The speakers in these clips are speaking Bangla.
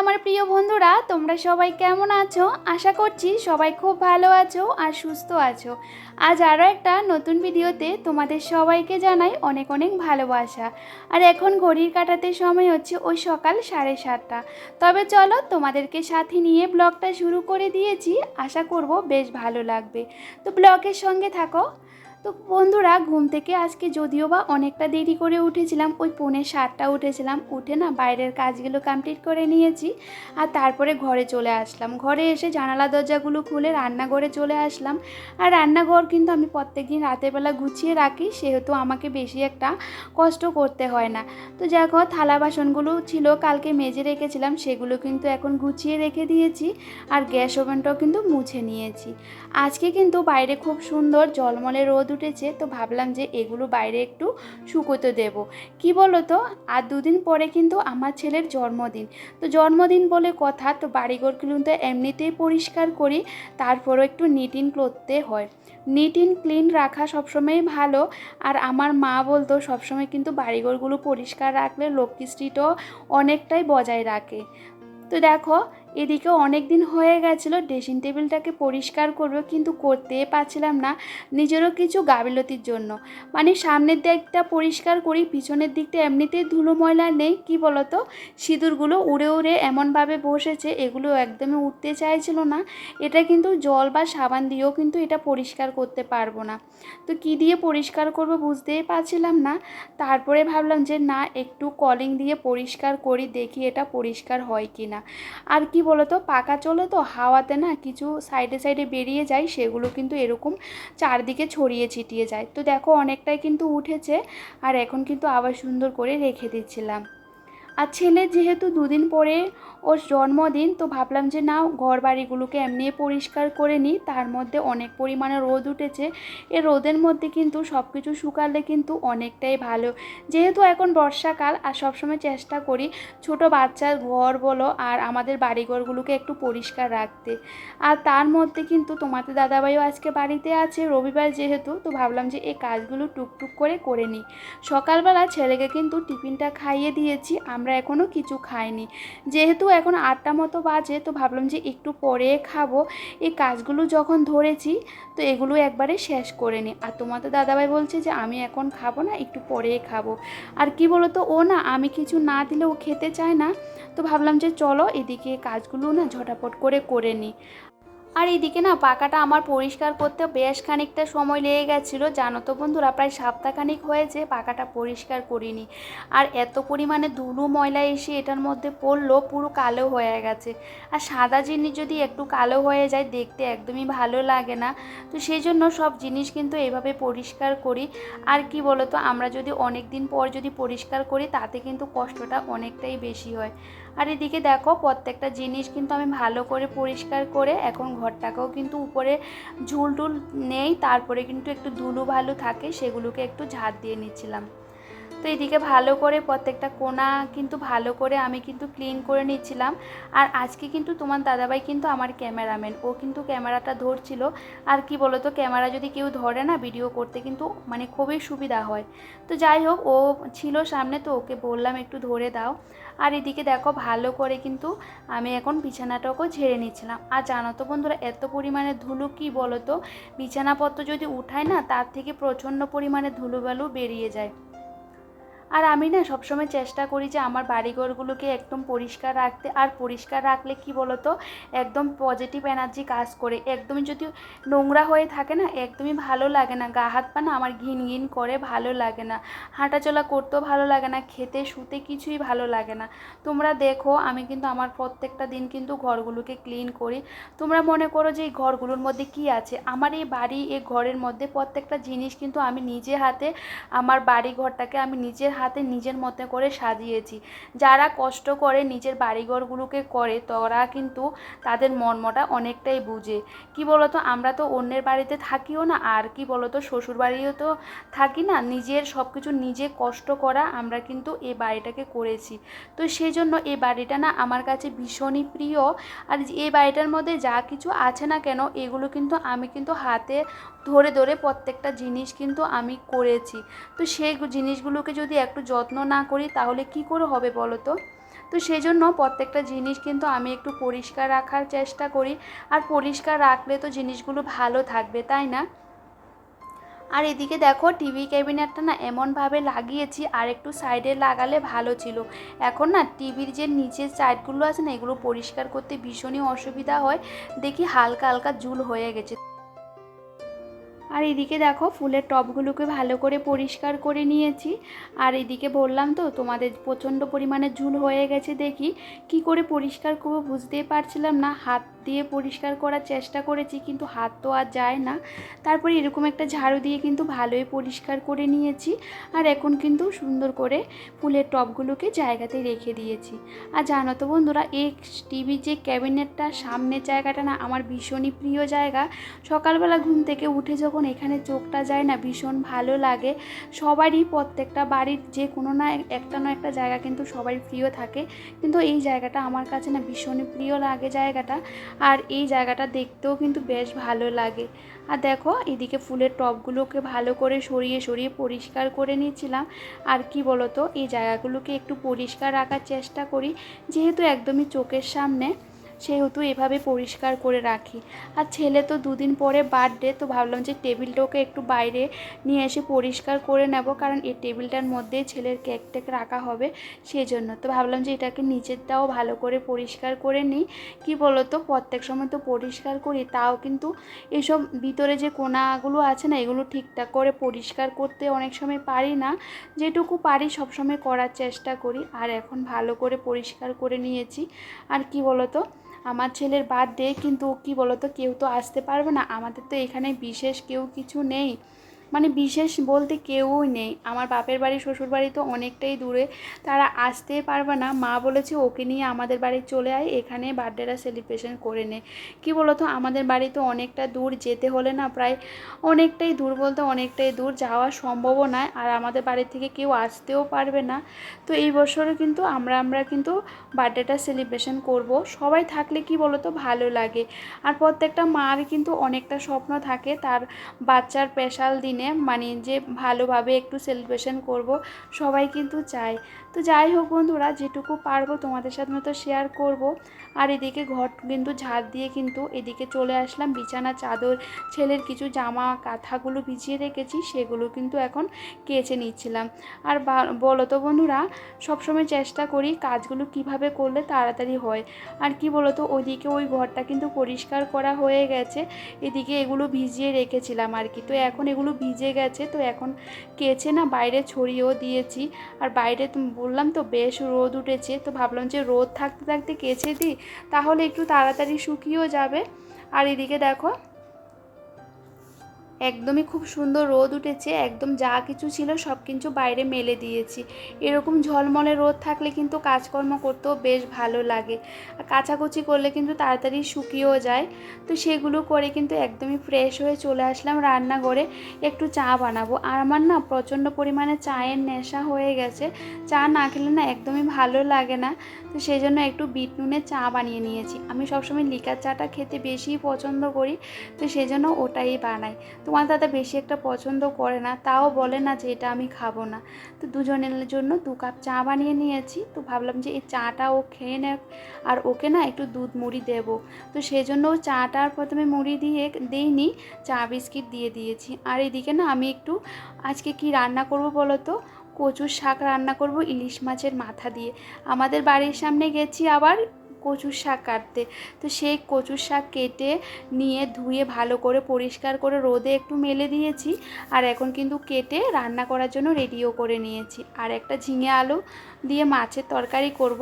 আমার প্রিয় বন্ধুরা। তোমরা সবাই কেমন আছো? আশা করছি সবাই খুব ভালো আছো আর সুস্থ আছো। আজ আরও একটা নতুন ভিডিওতে তোমাদের সবাইকে জানাই অনেক অনেক ভালোবাসা। আর এখন ঘড়ির কাটাতে সময় হচ্ছে ওই সকাল সাড়ে সাতটা। তবে চলো তোমাদেরকে সাথে নিয়ে ব্লগটা শুরু করে দিয়েছি। আশা করব বেশ ভালো লাগবে। তো ব্লগের সঙ্গে থাকো। তো বন্ধুরা, ঘুম থেকে আজকে যদিও বা অনেকটা দেরি করে উঠেছিলাম, ওই পৌনে সাতটা উঠেছিলাম, উঠে না বাইরের কাজগুলো কমপ্লিট করে নিয়েছি আর তারপরে ঘরে চলে আসলাম। ঘরে এসে জানালা দরজাগুলো খুলে রান্নাঘরে চলে আসলাম। আর রান্নাঘর কিন্তু আমি প্রত্যেক দিন রাতের বেলা গুছিয়ে রাখি, সেহেতু আমাকে বেশি একটা কষ্ট করতে হয় না। তো দেখো থালা বাসনগুলো ছিল, কালকে মেজে রেখেছিলাম, সেগুলো কিন্তু এখন গুছিয়ে রেখে দিয়েছি আর গ্যাস ওভেনটাও কিন্তু মুছে নিয়েছি। আজকে কিন্তু বাইরে খুব সুন্দর জলমলে রোদ উঠেছে, তো ভাবলাম যে এগুলো বাইরে একটু শুকোতে দেব। কি বলো তো আর দুদিন পরে কিন্তু আমার ছেলের জন্মদিন। তো জন্মদিন বলে কথা, তো বাড়িঘর কিন্তু এমনিতেই পরিষ্কার করি, তারপরও একটু নিট ইন করতে হয়। নিট ইন ক্লিন রাখা সবসময় ভালো, আর আমার মা বলতো সবসময় কিন্তু বাড়িঘরগুলো পরিষ্কার রাখলে লক্ষ্মী লক্ষ্মীশ্রীটাও অনেকটাই বজায় রাখে। তো দেখো এদিকে অনেক দিন হয়ে গেছিল ড্রেসিং টেবিলটাকে পরিষ্কার করব কিন্তু করতে পারছিলাম না নিজেরও কিছু গাবিলতির জন্য। মানে সামনের দিকটা পরিষ্কার করি, পিছনের দিকটা এমনিতেই ধুলো ময়লা নেই, কি বলতো? সিঁদুরগুলো উড়ে উড়ে এমনভাবে বসেছে এগুলো একদমই উঠতে চাইছিল না। এটা কিন্তু জল বা সাবান দিয়েও কিন্তু এটা পরিষ্কার করতে পারব না। তো কি দিয়ে পরিষ্কার করব বুঝতেই পারছিলাম না। তারপরে ভাবলাম যে না, একটু কলিং দিয়ে পরিষ্কার করি, দেখি এটা পরিষ্কার হয় কি না আর কি বলতো, পাকা চলে তো হাওয়াতে না কিছু সাইডে সাইডে বেরিয়ে যায়, সেগুলো কিন্তু এরকম চারদিকে ছড়িয়ে ছিটিয়ে যায়। তো দেখো অনেকটাই কিন্তু উঠেছে, আর এখন কিন্তু আবার সুন্দর করে রেখে দিচ্ছিলাম। আর ছেলে যেহেতু দুদিন পরে ওর জন্মদিন, তো ভাবলাম যে না ঘর বাড়িগুলোকে এমনি পরিষ্কার করে নিই। তার মধ্যে অনেক পরিমাণে রোদ উঠেছে। এ রোদের মধ্যে কিন্তু সব কিছু শুকালে কিন্তু অনেকটাই ভালো। যেহেতু এখন বর্ষাকাল আর সবসময় চেষ্টা করি ছোট বাচ্চার ঘর বলো আর আমাদের বাড়িঘরগুলোকে একটু পরিষ্কার রাখতে। আর তার মধ্যে কিন্তু তোমাদের দাদাভাইও আজকে বাড়িতে আছে, রবিবার যেহেতু, তো ভাবলাম যে এই কাজগুলো টুকটুক করে করে নিই। সকালবেলা ছেলেকে কিন্তু টিফিনটা খাইয়ে দিয়েছি। আমরা এখনও কিছু খাইনি। যেহেতু এখন আটটা মতো বাজে, তো ভাবলাম যে একটু পরে খাব। এই কাজগুলো যখন ধরেছি, তো এগুলো একবারে শেষ করে নিই আর তোমাদের দাদাভাই বলছে যে আমি এখন খাব না, একটু পরে খাব। আর কি বলো তো ও না, আমি কিছু না দিলে ও খেতে চায় না। তো ভাবলাম যে চলো এদিকে কাজগুলো না ঝটাপট করে করে নিই আর এদিকে না, পাকাটা আমার পরিষ্কার করতে বেশ খানিকটা সময় লেগে গেছিল, জানো তো বন্ধুরা, প্রায় সপ্তাহখানিক হয়েছে পাকাটা পরিষ্কার করিনি। আর এত পরিমাণে ধুলো ময়লা এসে এটার মধ্যে পড়ল, পুরো কালো হয়ে গেছে। আর সাদা জিনিস যদি একটু কালো হয়ে যায়, দেখতে একদমই ভালো লাগে না। তো সেই জন্য সব জিনিস কিন্তু এভাবে পরিষ্কার করি। আর কি বলতো আমরা যদি অনেক দিন পর যদি পরিষ্কার করি, তাতে কিন্তু কষ্টটা অনেকটাই বেশি হয়। আর এদিকে দেখো, প্রত্যেকটা জিনিস কিন্তু আমি ভালো করে পরিষ্কার করে এখন ঘরটাকেও কিন্তু উপরে ঝুল টুল নেই, তারপরে কিন্তু একটু ধুলো ভালো থাকে, সেগুলোকে একটু ঝাড় দিয়ে নিচ্ছিলাম। তো এদিকে ভালো করে প্রত্যেকটা কোনা কিন্তু ভালো করে আমি কিন্তু ক্লিন করে নিচ্ছিলাম। আর আজকে কিন্তু তোমার দাদাভাই কিন্তু আমার ক্যামেরাম্যান। ও কিন্তু ক্যামেরাটা ধরছিল। আর কি বলো তো ক্যামেরা যদি কেউ ধরে না ভিডিও করতে কিন্তু মানে খুবই সুবিধা হয়। তো যাই হোক, ও ছিল সামনে তো ওকে বললাম একটু ধরে দাও। আর এদিকে দেখো, ভালো করে কিন্তু আমি এখন বিছানাটাকেও ঝেড়ে নিচ্ছিলাম। আর জানো তো বন্ধুরা, এত পরিমাণে ধুলো কি বলো তো বিছানাপত্র যদি উঠায় না, তার থেকে প্রচণ্ড পরিমাণে ধুলোবালু বেরিয়ে যায়। আর আমি না সবসময় চেষ্টা করি যে আমার বাড়িঘরগুলোকে একদম পরিষ্কার রাখতে। আর পরিষ্কার রাখলে কি বলতো? একদম পজিটিভ এনার্জি কাজ করে। একদমই যদি নোংরা হয়ে থাকে না, একদমই ভালো লাগে না। গা হাত পা না আমার ঘিন ঘিন করে, ভালো লাগে না। হাঁটাচলা করতেও ভালো লাগে না। খেতে শুতে কিছুই ভালো লাগে না। তোমরা দেখো, আমি কিন্তু আমার প্রত্যেকটা দিন কিন্তু ঘরগুলোকে ক্লিন করি। তোমরা মনে করো যে এই ঘরগুলোর মধ্যে কি আছে? আমার এই বাড়ি, এই ঘরের মধ্যে প্রত্যেকটা জিনিস কিন্তু আমি নিজে হাতে, আমার বাড়ি ঘরটাকে আমি নিজের হাতে নিজের মতো করে সাজিয়েছি। যারা কষ্ট করে নিজের বাড়িঘরগুলোকে করে, তারা কিন্তু তাদের মর্মটা অনেকটাই বুঝে। কি বলতো, আমরা তো অন্যের বাড়িতে থাকিও না, আর কি বলতো শ্বশুর বাড়িও তো থাকি না, নিজের সব কিছু নিজে কষ্ট করা আমরা কিন্তু এই বাড়িটাকে করেছি। তো সেই জন্য এই বাড়িটা না আমার কাছে ভীষণই প্রিয়, আর এই বাড়িটার মধ্যে যা কিছু আছে না কেন, এগুলো কিন্তু আমি কিন্তু হাতে ধরে ধরে প্রত্যেকটা জিনিস কিন্তু আমি করেছি। তো সেই জিনিসগুলোকে যদি একটু যত্ন না করি তাহলে কি করে হবে বলো তো? তো সেই জন্য প্রত্যেকটা জিনিস কিন্তু আমি একটু পরিষ্কার রাখার চেষ্টা করি। আর পরিষ্কার রাখলে তো জিনিসগুলো ভালো থাকবে, তাই না? আর এদিকে দেখো টিভি ক্যাবিনেটটা না এমনভাবে লাগিয়েছি, আর একটু সাইডে লাগালে ভালো ছিল। এখন না টিভির যে নিচের সাইডগুলো আছে না, এগুলো পরিষ্কার করতে ভীষণই অসুবিধা হয়। দেখি হালকা হালকা জুল হয়ে গেছে। আর এদিকে দেখো ফুলের টবগুলোকে ভালো করে পরিষ্কার করে নিয়েছি। আর এদিকে বললাম তো, তোমাদের প্রচণ্ড পরিমাণে ঝুল হয়ে গেছে দেখি। কি করে পরিষ্কার করব বুঝতেই পারছিলাম না। হাত দিয়ে পরিষ্কার করার চেষ্টা করেছি, কিন্তু হাত তো আর যায় না। তারপরে এরকম একটা ঝাড়ু দিয়ে কিন্তু ভালোই পরিষ্কার করে নিয়েছি আর এখন কিন্তু সুন্দর করে ফুলের টবগুলোকে জায়গাতে রেখে দিয়েছি। আর জানো তো বন্ধুরা এই টিভি যে ক্যাবিনেটটা সামনের জায়গাটা না আমার ভীষণই প্রিয় জায়গা। সকালবেলা ঘুম থেকে উঠে যখন এখানে চোখটা যায় না, ভীষণ ভালো লাগে। সবারই প্রত্যেকটা বাড়ির যে কোনো না একটা না একটা জায়গা কিন্তু সবারই প্রিয় থাকে। কিন্তু এই জায়গাটা আমার কাছে না ভীষণই প্রিয় লাগে জায়গাটা। আর এই জায়গাটা দেখতেও কিন্তু বেশ ভালো লাগে। আর দেখো, এদিকে ফুলের টবগুলোকে ভালো করে সরিয়ে সরিয়ে পরিষ্কার করে নিয়েছিলাম। আর কি বলতো, এই জায়গাগুলোকে একটু পরিষ্কার রাখার চেষ্টা করি, যেহেতু একদমই চোখের সামনে। সেহেতু এভাবে পরিষ্কার করে রাখি। আর ছেলে তো দুদিন পরে বার্থডে তো ভাবলাম যে টেবিলটাকে একটু বাইরে নিয়ে এসে পরিষ্কার করে নেব, কারণ এই টেবিলটার মধ্যেই ছেলের কেক টেক রাখা হবে সেই জন্য তো ভাবলাম যে এটাকে নিচেরটাও ভালো করে পরিষ্কার করে নিই। কি বলতো, প্রত্যেক সময় তো পরিষ্কার করি, তাও কিন্তু এসব ভিতরে যে কোনাগুলো আছে না, এগুলো ঠিকঠাক করে পরিষ্কার করতে অনেক সময় পারি না। যেটুকু পারি সবসময় করার চেষ্টা করি, আর এখন ভালো করে পরিষ্কার করে নিয়েছি। আর কি বলতো আমার ছেলের বার্থডে, কিন্তু কি বলতো, কেউ তো আসতে পারবে না। আমাদের তো এখানে বিশেষ কেউ কিছু নেই। মানে বিশেষ বলতে কেউই নেই। আমার বাপের বাড়ি, শ্বশুর বাড়ি তো অনেকটাই দূরে। তারা আসতেই পারবে না। মা বলেছে, ওকে নিয়ে আমাদের বাড়ি চলে আয়। এখানে বার্থডেটা সেলিব্রেশন করে নে। কি বলতো, আমাদের বাড়ি তো অনেকটা দূর। যেতে হলে না প্রায় অনেকটাই দূর বলতে অনেকটাই দূর। যাওয়া সম্ভবও নয়। আর আমাদের বাড়ি থেকে কেউ আসতেও পারবে না। তো এই বছরও কিন্তু আমরা আমরা কিন্তু বার্থডেটা সেলিব্রেশন করব। সবাই থাকলে কি বলতো, ভালো লাগে। আর প্রত্যেকটা মার কিন্তু অনেকটা স্বপ্ন থাকে। তার বাচ্চার স্পেশাল দিনে মানে যে ভালোভাবে একটু সেলিব্রেশন করব, সবাই কিন্তু চায়। তো যাই হোক বন্ধুরা, যেটুকু পারব তোমাদের সাথে মতো শেয়ার করব। আর এদিকে ঘর কিন্তু ঝাড় দিয়ে কিন্তু এদিকে চলে আসলাম। বিছানা, চাদর, ছেলের কিছু জামা, কাঁথাগুলো ভিজিয়ে রেখেছি, সেগুলো কিন্তু এখন কেচে নিচ্ছিলাম। আর বলো তো বন্ধুরা, সবসময় চেষ্টা করি কাজগুলো কীভাবে করলে তাড়াতাড়ি হয়। আর কি বলো তো ওইদিকে ওই ঘরটা কিন্তু পরিষ্কার করা হয়ে গেছে। এদিকে এগুলো ভিজিয়ে রেখেছিলাম আর কি। তো এখন এগুলো ভিজে গেছে, তো এখন কেচে না বাইরে ছড়িয়েও দিয়েছি। আর বাইরে বললাম তো বেশ রোদ উঠেছে, তো ভাবলাম যে রোদ থাকতে থাকতে কেচে দিই, তাহলে একটু তাড়াতাড়ি শুকিয়েও যাবে। আর এদিকে দেখো একদমই খুব সুন্দর রোদ উঠেছে, একদম যা কিছু ছিল সব কিছু বাইরে মেলে দিয়েছি। এরকম ঝলমলে রোদ থাকলে কিন্তু কাজকর্ম করতেও বেশ ভালো লাগে। আর কাচাকুচি করলে কিন্তু তাড়াতাড়ি শুকিয়েও যায়। তো সেগুলো করে কিন্তু একদমই ফ্রেশ হয়ে চলে আসলাম রান্নাঘরে, একটু চা বানাবো। আর আমার না প্রচণ্ড পরিমাণে চায়ের নেশা হয়ে গেছে। চা না খেলে না একদমই ভালো লাগে না। তো সেই জন্য একটু বিট নুনের চা বানিয়ে নিয়েছি। আমি সবসময় লিকার চাটা খেতে বেশি পছন্দ করি। তো সেই জন্য ওটাই বানাই। তোমার দাদা বেশি একটা পছন্দ করে না, তাও বলে না যে এটা আমি খাব না। তো দুজনের জন্য দু কাপ চা বানিয়ে নিয়েছি। তো ভাবলাম যে এই চাটা ও খেয়ে নেক, আর ওকে না একটু দুধ মুড়ি দেব। তো সেই জন্য ও চাটার প্রথমে মুড়ি দিয়ে দিইনি, চা বিস্কিট দিয়ে দিয়েছি। আর এদিকে না আমি একটু আজকে কি রান্না করব বলো তো? কচুর শাক রান্না করব ইলিশ মাছের মাথা দিয়ে। আমাদের বাড়ির সামনে গেছি আবার কচুর শাক কাটতে। তো সেই কচুর শাক কেটে নিয়ে ধুয়ে ভালো করে পরিষ্কার করে রোদে একটু মেলে দিয়েছি। আর এখন কিন্তু কেটে রান্না করার জন্য রেডিও করে নিয়েছি। আর একটা ঝিঙে আলু দিয়ে মাছের তরকারি করব।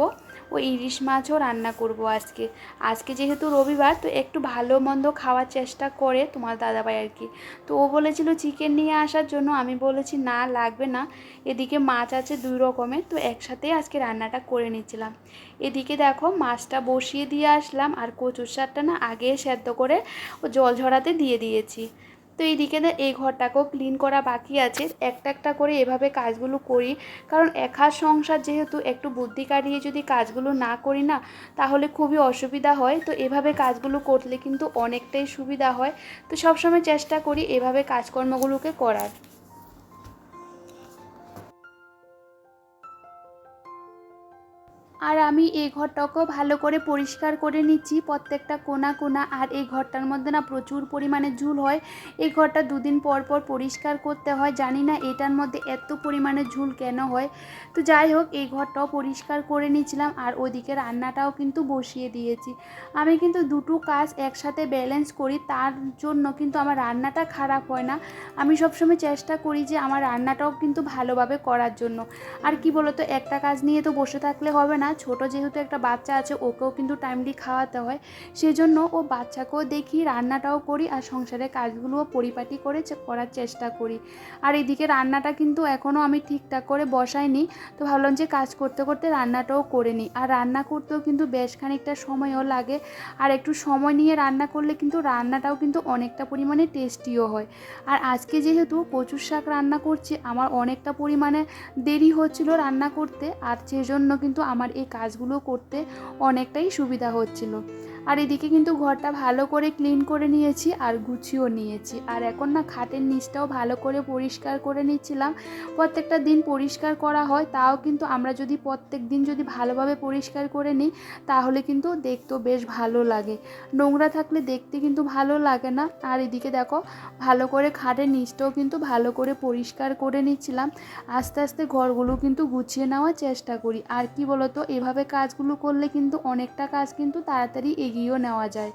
ও ইলিশ মাছও রান্না করব আজকে। আজকে যেহেতু রবিবার, তো একটু ভালো মন্দ খাওয়ার চেষ্টা করে তোমার দাদাভাই আর কি। তো ও বলেছিল চিকেন নিয়ে আসার জন্য, আমি বলেছি না, লাগবে না। এদিকে মাছ আছে দুই রকমের, তো একসাথে আজকে রান্নাটা করে নিচ্ছিলাম। এদিকে দেখো মাছটা বসিয়ে দিয়ে আসলাম, আর কচুর শাকটা না আগে সেদ্ধ করে ও জল ঝরাতে দিয়ে দিয়েছি। তো এইদিকে না এই ঘরটাকেও ক্লিন করা বাকি আছে। একটা একটা করে এভাবে কাজগুলো করি। কারণ একা সংসার যেহেতু একটু বুদ্ধি কাটিয়ে যদি কাজগুলো না করি না, তাহলে খুবই অসুবিধা হয়। তো এভাবে কাজগুলো করলে কিন্তু অনেকটাই সুবিধা হয়। তো সবসময় চেষ্টা করি এভাবে কাজকর্মগুলোকে করার। আর আমি এই ঘরটাকেও ভালো করে পরিষ্কার করে নিচ্ছি। প্রত্যেকটা কোনা কোনা আর এই ঘরটার মধ্যে না প্রচুর পরিমাণে ঝুল হয়। এই ঘরটা দুদিন পর পর পরিষ্কার করতে হয়। জানি না এটার মধ্যে এত পরিমাণে ঝুল কেন হয়। তো যাই হোক, এই ঘরটাও পরিষ্কার করে নিয়েছিলাম আর ওদিকে রান্নাটাও কিন্তু বসিয়ে দিয়েছি। আমি কিন্তু দুটো কাজ একসাথে ব্যালেন্স করি, তার জন্য কিন্তু আমার রান্নাটা খারাপ হয় না। আমি সবসময় চেষ্টা করি যে আমার রান্নাটাও কিন্তু ভালোভাবে করার জন্য। আর কি বলতো, একটা কাজ নিয়ে তো বসে থাকলে হবে না। ছোট যেহেতু একটা বাচ্চা আছে, ওকেও কিন্তু টাইমলি খাওয়াতে হয়। সেজন্য ও বাচ্চাকেও দেখি, রান্নাটাও করি আর সংসারের কাজগুলোও পরিপাটি করে করার চেষ্টা করি। আর এদিকে রান্নাটা কিন্তু এখনও আমি ঠিকঠাক করে বসাইনি। তো ভাবলাম যে কাজ করতে করতে রান্নাটাও করে নিই। আর রান্না করতেও কিন্তু বেশ খানিকটা সময়ও লাগে। আর একটু সময় নিয়ে রান্না করলে কিন্তু রান্নাটাও কিন্তু অনেকটা পরিমাণে টেস্টিও হয়। আর আজকে যেহেতু কচুর শাক রান্না করছি, আমার অনেকটা পরিমাণে দেরি হচ্ছিল রান্না করতে। আর সেজন্য কিন্তু আমার কাজগুলো করতে অনেকটাই সুবিধা হচ্ছিল। আর এদিকে কিন্তু ঘরটা ভালো করে ক্লিন করে নিয়েছি আর গুছিয়েও নিয়েছি। আর এখন না খাটের নিচটাও ভালো করে পরিষ্কার করে নিচ্ছিলাম। প্রত্যেকটা দিন পরিষ্কার করা হয়, তাও কিন্তু আমরা যদি প্রত্যেক দিন যদি ভালোভাবে পরিষ্কার করে নিই, তাহলে কিন্তু দেখতেও বেশ ভালো লাগে। নোংরা থাকলে দেখতে কিন্তু ভালো লাগে না। আর এদিকে দেখো, ভালো করে খাটের নিচটাও কিন্তু ভালো করে পরিষ্কার করে নিচ্ছিলাম। আস্তে আস্তে ঘরগুলো কিন্তু গুছিয়ে নেওয়ার চেষ্টা করি। আর কি বলতো, এভাবে কাজগুলো করলে কিন্তু অনেকটা কাজ কিন্তু তাড়াতাড়ি এগিয়েও নেওয়া যায়।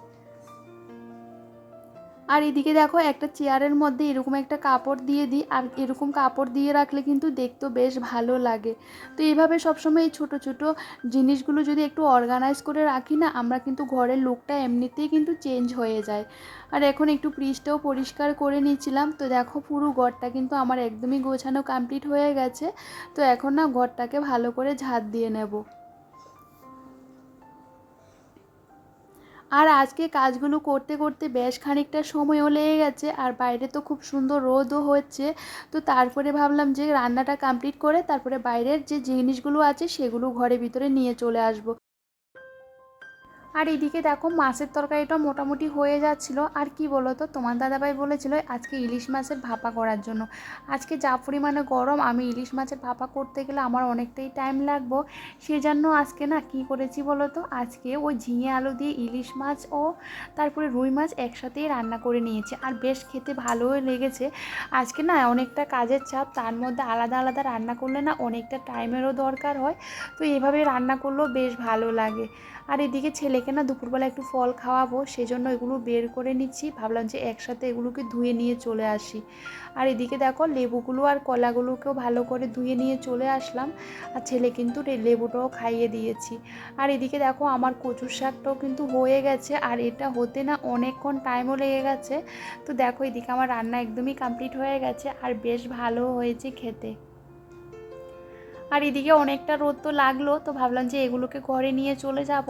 আর এদিকে দেখো একটা চেয়ারের মধ্যে এরকম একটা কাপড় দিয়ে দিই আর এরকম কাপড় দিয়ে রাখলে কিন্তু দেখতেও বেশ ভালো লাগে। তো এইভাবে সবসময় এই ছোটো ছোটো জিনিসগুলো যদি একটু অর্গানাইজ করে রাখি না, আমরা কিন্তু ঘরের লুকটা এমনিতেই কিন্তু চেঞ্জ হয়ে যায়। আর এখন একটু ফ্রিজটাও পরিষ্কার করে নিয়েছিলাম। তো দেখো পুরো ঘরটা কিন্তু আমার একদমই গোছানো কমপ্লিট হয়ে গেছে। তো এখন না ঘরটাকে ভালো করে ঝাঁট দিয়ে নেব। আর আজকে কাজগুলো করতে করতে বেশ খানিকটা সময়ও লেগে গেছে আর বাইরে তো খুব সুন্দর রোদও হচ্ছে। তো তারপরে ভাবলাম যে রান্নাটা কমপ্লিট করে তারপরে বাইরের যে জিনিসগুলো আছে সেগুলো ঘরের ভিতরে নিয়ে চলে আসব। আর এদিকে দেখো মাছের তরকারিটা মোটামুটি হয়ে যাচ্ছিল। আর কি বলো তো তোমার দাদাভাই বলেছিল আজকে ইলিশ মাছের ভাপা করার জন্য। আজকে যা পরিমাণে গরম, আমি ইলিশ মাছের ভাপা করতে গেলে আমার অনেকটাই টাইম লাগবো। সেজন্য আজকে না কি করেছি বলো তো আজকে ওই ঝিঙে আলু দিয়ে ইলিশ মাছ ও তারপরে রুই মাছ একসাথেই রান্না করে নিয়েছি। আর বেশ খেতে ভালোই লেগেছে। আজকে না অনেকটা কাজের চাপ, তার মধ্যে আলাদা আলাদা রান্না করলে না অনেকটা টাইমেরও দরকার হয়। তো এভাবে রান্না করলেও বেশ ভালো লাগে। আর এদিকে ছেলেকে না দুপুরবেলা একটু ফল খাওয়াবো, সেজন্য এগুলো বের করে নিচ্ছি। ভাবলাম যে একসাথে এগুলোকে ধুয়ে নিয়ে চলে আসি। আর এদিকে দেখো লেবুগুলো আর কলাগুলোকেও ভালো করে ধুয়ে নিয়ে চলে আসলাম। আর ছেলে কিন্তু লেবুটাও খাইয়ে দিয়েছি। আর এদিকে দেখো আমার কচুর শাকটাও কিন্তু হয়ে গেছে। আর এটা হতে না অনেকক্ষণ টাইমও লেগে গেছে। তো দেখো এদিকে আমার রান্না একদমই কমপ্লিট হয়ে গেছে। আর বেশ ভালো হয়েছে খেতে। আর এদিকে অনেকটা রোদ তো লাগল, তো ভাবলাম যে এগুলোকে ঘরে নিয়ে চলে যাব।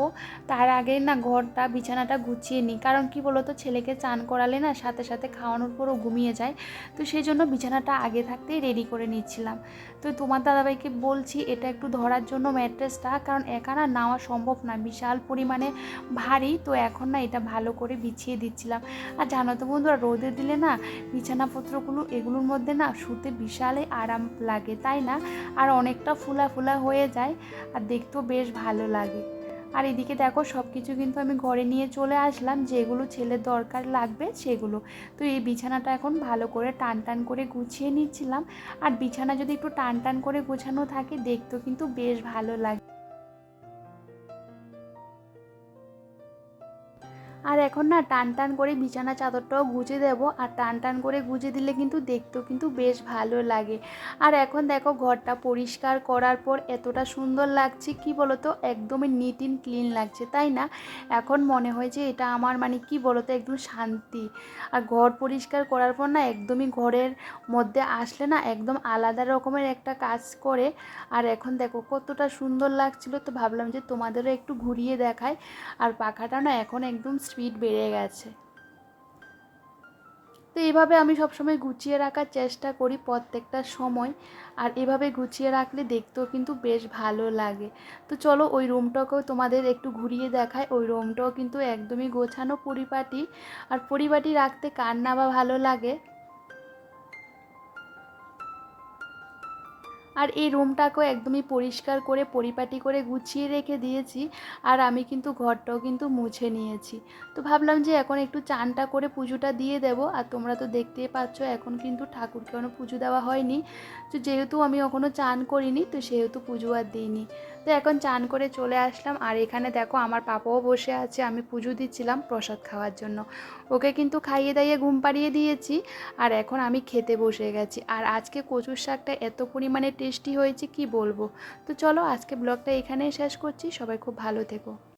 তার আগে না ঘরটা, বিছানাটা গুছিয়ে নিই। কারণ কি বলতো, ছেলেকে চান করালে না সাথে সাথে খাওয়ানোর পরও ঘুমিয়ে যায়। তো সেই জন্য বিছানাটা আগে থাকতেই রেডি করে নিচ্ছিলাম। তো তোমার দাদাভাইকে বলছি, এটা একটু ধরার জন্য ম্যাট্রেসটা, কারণ একা না নেওয়া সম্ভব না। বিশাল পরিমাণে ভারী, তো এখন না এটা ভালো করে বিছিয়ে দিচ্ছিলাম। আর জানো তো বন্ধুরা, রোদে দিলে না বিছানাপত্রগুলো এগুলোর মধ্যে না শুতে বিশালে আরাম লাগে, তাই না? আর অনেকটা ফুলা ফুলা হয়ে যায়, আর দেখতেও বেশ ভালো লাগে। আর এদিকে দেখো সব কিছু কিন্তু আমি ঘরে নিয়ে চলে আসলাম, যেগুলো ছেলের দরকার লাগবে সেগুলো। তো এই বিছানাটা এখন ভালো করে টান টান করে গুছিয়ে নিচ্ছিলাম। আর বিছানা যদি একটু টান টান করে গোছানো থাকে, দেখতেও কিন্তু বেশ ভালো লাগে। আর এখন না টান টান করে বিছানা চাদরটাও গুজে দেবো। আর টান টান করে গুজে দিলে কিন্তু দেখতেও কিন্তু বেশ ভালো লাগে। আর এখন দেখো ঘরটা পরিষ্কার করার পর এতটা সুন্দর লাগছে, কি বলতো? একদমই নিট অ্যান্ড ক্লিন লাগছে, তাই না? এখন মনে হয় যে এটা আমার মানে কি বলতো? একদম শান্তি। আর ঘর পরিষ্কার করার পর না একদমই ঘরের মধ্যে আসলে না একদম আলাদা রকমের একটা কাজ করে। আর এখন দেখো কতটা সুন্দর লাগছিল, তো ভাবলাম যে তোমাদেরও একটু ঘুরিয়ে দেখায় আর পাখাটা না এখন একদম স্পিড বেড়ে গেছে। তো এভাবে আমি সবসময় গুছিয়ে রাখার চেষ্টা করি প্রত্যেকটা সময়। আর এভাবে গুছিয়ে রাখলে দেখতেও কিন্তু বেশ ভালো লাগে। তো চলো ওই রুমটাকেও তোমাদের একটু ঘুরিয়ে দেখায় ওই রুমটাও কিন্তু একদমই গোছানো পরিপাটি। আর পরিপাটি রাখতে কার না বা ভালো লাগে? আর এই রুমটাকেও একদমই পরিষ্কার করে, পরিপাটি করে গুছিয়ে রেখে দিয়েছি আর আমি কিন্তু ঘরটাও কিন্তু মুছে নিয়েছি। তো ভাবলাম যে এখন একটু চানটা করে পুজোটা দিয়ে দেব আর তোমরা তো দেখতেই পাচ্ছ এখন কিন্তু ঠাকুরকে কোনো পুজো দেওয়া হয়নি। তো যেহেতু আমি এখনও চান করিনি, তো সেহেতু পুজো আর দিইনি। তো এখন চান করে চলে আসলাম। আর এখানে দেখো আমার পাপাও বসে আছে, আমি পুজো দিচ্ছিলাম প্রসাদ খাওয়ার জন্য। ওকে কিন্তু খাইয়ে দাইয়ে ঘুম পাড়িয়ে দিয়েছি, আর এখন আমি খেতে বসে গেছি। আর আজকে কচুর শাকটা এত পরিমাণে টেস্টি হয়েছে, কি বলব? তো চলো আজকে ব্লগটা এখানেই শেষ করছি, সবাই খুব ভালো থেকো।